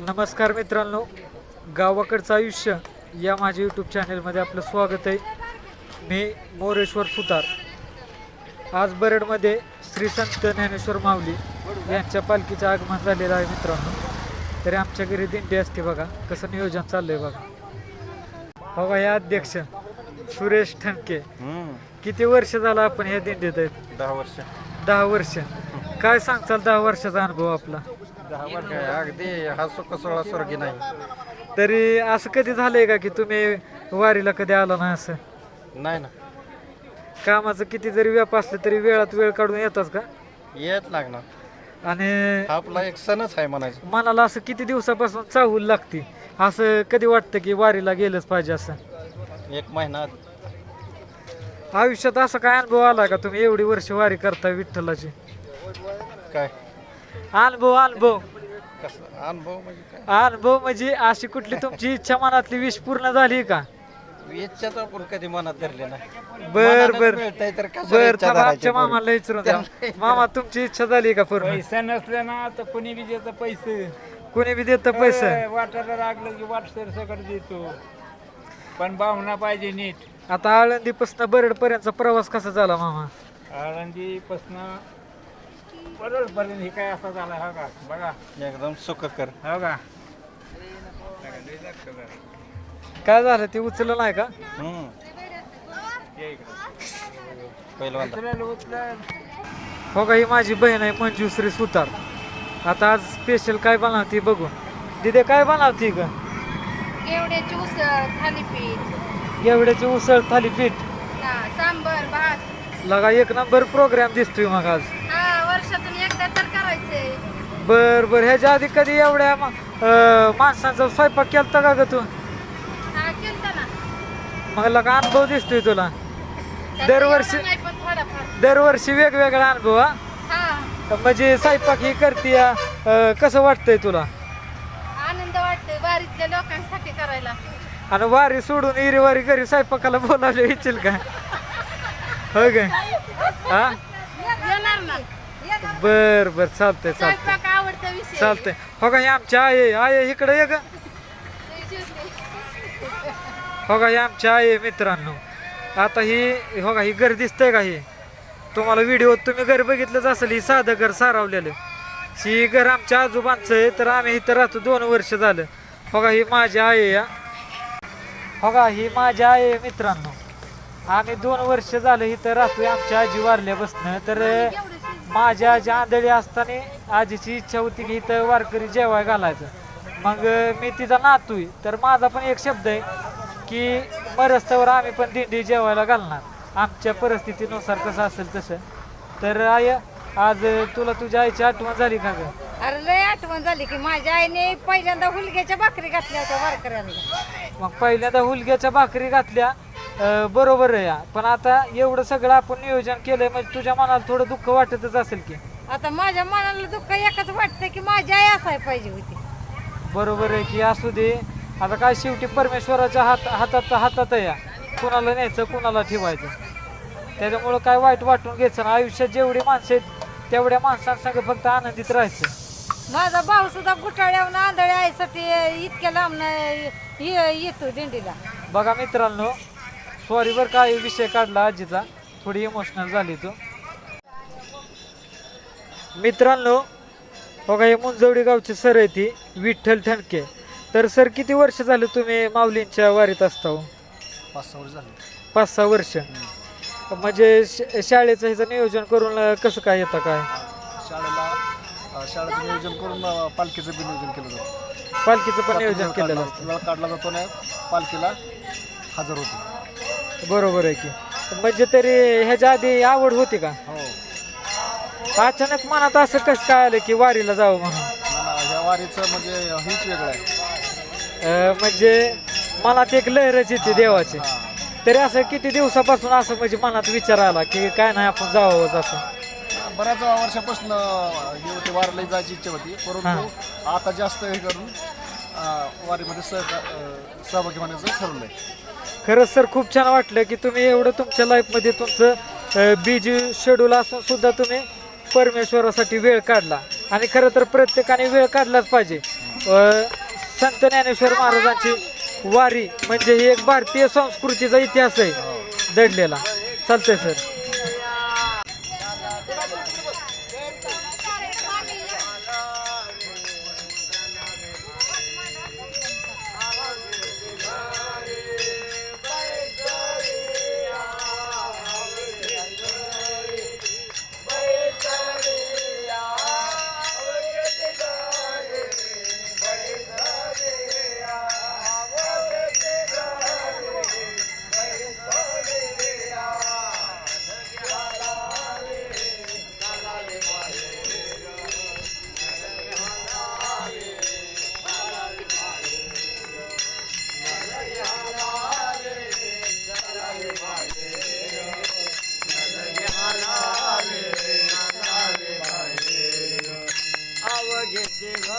नमस्कार मित्रांनो गावाकडचं आयुष्य या माझ्या यूट्यूब चॅनेलमध्ये आपलं स्वागत आहे. मी मोरेश्वर सुतार. आज बरडमध्ये श्री संत ज्ञानेश्वर माऊली यांच्या पालखीचं आगमन झालेलं आहे मित्रांनो. तरी आमच्या घरी दिंडी असते बघा कसं नियोजन चाललंय बघा. बघा हे अध्यक्ष सुरेश ठणके. किती वर्ष झालं आपण ह्या दिंडीत आहेत? दहा वर्ष. दहा वर्ष. काय सांगचाल दहा वर्षाचा अनुभव आपला? अगदी हा सुख सोळा स्वर्गी नाही. तरी असं कधी झालंय का की तुम्ही वारीला कधी आला नाही असं? नाही ना. कामाचं किती जरी व्याप असलं तरी वेळात वेळ काढून येतात का? येत लागणार आणि हा आपला एक सणच आहे म्हणायचं. मनाला असं किती दिवसापासून चाहूल लागते? असं कधी वाटतं की वारीला गेलंच पाहिजे असं? एक महिना. आयुष्यात असा काय अनुभव आला का तुम्ही एवढी वर्ष वारी करता विठ्ठलाची? काय? अनुभव अनुभव. कसं अनुभव म्हणजे काय? अनुभव म्हणजे अशी कुठली तुमची इच्छा मनातली विष पूर्ण झाली का? इच्छा तर आपण कधी मनात धरली नाही. बर बर. मिळतंय तर कशाला बर इच्छा थांबा धरायची आमच्या? मामाला विचारून द्या. मामा तुमची इच्छा झाली का पूर्ण? पैसा नसले ना तर कोणी बी देतं पैसे. कोणी बी देतं पैसे? ए, वाटायला लागलं की वाट सकट देतो. पण भावना पाहिजे नीट. आता आळंदीपासून बरड पर्यंतचा प्रवास कसा झाला मामा? आळंदीपासनं बरोबर हे काय असा झाला हो का? बघा. एकदम सुखकर. हो का? काय झालं? ते उचललं नाही का? हम्म. ये इकडं. पहिलवान उचलेल, उचलेल. हो का ही माझी बहीण आहे मंजुश्री सुतार. आता आज स्पेशल काय बनवते बघू. दिदे काय बनवते ग? घेवड्याची उसळ थालीपीठ. एवढ्याची उसळ थालीपीठ. हा, सांबर भात. लगा एक नंबर प्रोग्राम दिसतोय मग आज हा वर्षातून एकदा तर करायचंय बर बर. ह्याच्या आधी कधी एवढ्या मा- अं, माणसांचा स्वयंपाक केलता का ग तू? हा केलता ना. मग लगा अनुभव दिसतोय तुला? दरवर्षी- एवढा नाही पण थोडाफार. दरवर्षी वेगवेगळा अनुभव हा? हा. म्हणजे स्वयंपाक ही करते कसं वाटतंय तुला? आनंद वाटतोय वारीतल्या लोकांसाठी करायला. आणि वारी सोडून इरी वारी घरी स्वयंपाकाला बोलावले इच्छिल का? हो काय हा? येणार ना. बर बर चालतंय चालतंय. स्वयंपाक आवडता विषय. चालतंय. हो का ही आमची आई आहे. आहे, इकडे ये ग. हो का ही आमची आई आहे मित्रांनो. आता ही हो का ही घर दिसतंय का ही? तुम्हाला व्हिडिओ तुम्ही घर बघितलंच असेल ही साधं घर सारावलेलं. ही घर आमच्या आजोबांचं आहे तर आम्ही इथं राहतो दोन वर्ष झालं. हो का ही माझी आहे या हो का ही माझी आहे मित्रांनो. आम्ही दोन वर्ष झालं इथं राहतोय आमच्या आजी वारल्यापासनं. तर माझ्या आजी आंधळी असताना आजीची इच्छा होती की इथं वारकरी जेवाय घालायचं. मग मी तिचा नातूय तर माझा पण एक शब्द आहे की मरस्त्यावर आम्ही पण दिंडी जेवायला घालणार. आमच्या परिस्थितीनुसार कसं असेल तसं. तर आय आज तुला तुझ्या आईची आठवण झाली का ग? अरे लय आठवण झाली की माझ्या आईने पहिल्यांदा हुलग्याच्या भाकरी घातल्या होत्या वारकऱ्यांना. मग पहिल्यांदा हुलग्याच्या भाकरी घातल्या अं, बरोबर आहे या. पण आता एवढं सगळं आपण नियोजन केलंय म्हणजे तुझ्या मनाला थोडं दुःख वाटतच असेल की. आता माझ्या मनाला दुःख एकच वाटतं की माझी आई असायला पाहिजे होती. बरोबर आहे की असू दे. आता काय शेवटी परमेश्वराच्या हात हातात हातात आहे या. कुणाला न्यायचं कुणाला ठेवायचं. त्याच्यामुळं काय वाईट वाटून घ्यायचं ना आयुष्यात जेवढी माणसं आहेत तेवढ्या माणसांसंग फक्त आनंदित राहायचं. माझा भाऊ सुद्धा गुटाळ्यावर आंधळी आईसाठी इतक्या लांब येतो दिंडीला. बघा मित्रांनो सॉरी बरं काय विषय काढला आजीचा. थोडी इमोशनल झाली तो. मित्रांनो बघा हे मुंजवडी गावची सर आहे ती विठ्ठल ठणके. तर सर किती वर्ष झाले तुम्ही माऊलींच्या वारीत असता हो? पाच सहा वर्ष झाली. पाच सहा वर्ष. म्हणजे श- शाळेचं ह्याचं नियोजन करून अं, कसं काय येतं काय? शाळेला अ, शाळेचं नियोजन करून अ, पालखीचं बी नियोजन केलं जातं. पालखीचं पण नियोजन केलेलं काढला- वेळ काढला जातो ना पालखीला हजर होतो. असतं बरोबर आहे की. म्हणजे तरी ह्याच्या आधी आवड होती का? हो. अचानक मनात असं कसं काय आलं की वारीला जावं म्हणून? ह्या वारीचं म्हणजे हीच वेगळं आहे. अं, म्हणजे मनात एक लहरच येते देवाची. हा. तरी असं किती दिवसापासून असं म्हणजे मनात विचार आला की काय नाही आपण जावं असं? बऱ्याच वर्षापासून हे होते वारीला जायची इच्छा होती. परंतु आता जास्त हे करून अ, वारीमध्ये सह अ, सहभागी होण्याचं ठरवलंय खरंच सर खूप छान वाटलं की तुम्ही एवढं तुमच्या लाईफमध्ये तुमचं बिजी शेड्यूल असून सुद्धा तुम्ही परमेश्वरासाठी वेळ काढला. आणि खरं तर प्रत्येकाने वेळ काढलाच पाहिजे. संत ज्ञानेश्वर महाराजांची वारी म्हणजे ही एक भारतीय संस्कृतीचा इतिहास आहे दडलेला. चालतंय सर. Yeah.